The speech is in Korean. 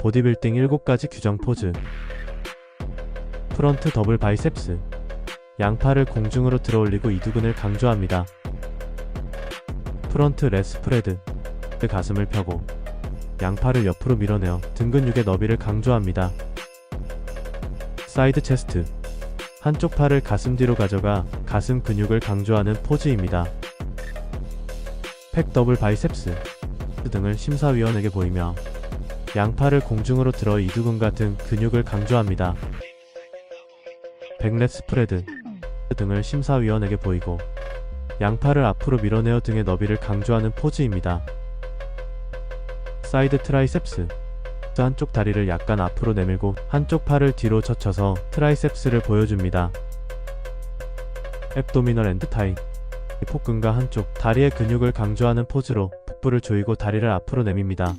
보디빌딩 7가지 규정 포즈 프런트 더블 바이셉스 양팔을 공중으로 들어올리고 이두근을 강조합니다. 프런트 레스프레드 가슴을 펴고 양팔을 옆으로 밀어내어 등 근육의 너비를 강조합니다. 사이드 체스트 한쪽 팔을 가슴 뒤로 가져가 가슴 근육을 강조하는 포즈입니다. 팩 더블 바이셉스 등을 심사위원에게 보이며 양팔을 공중으로 들어 이두근 같은 근육을 강조합니다. 백렛 스프레드 등을 심사위원에게 보이고 양팔을 앞으로 밀어내어 등의 너비를 강조하는 포즈입니다. 사이드 트라이셉스 한쪽 다리를 약간 앞으로 내밀고 한쪽 팔을 뒤로 젖혀서 트라이셉스를 보여줍니다. 앱도미널 앤드 타이 폭근과 한쪽 다리의 근육을 강조하는 포즈로 복부를 조이고 다리를 앞으로 내밉니다.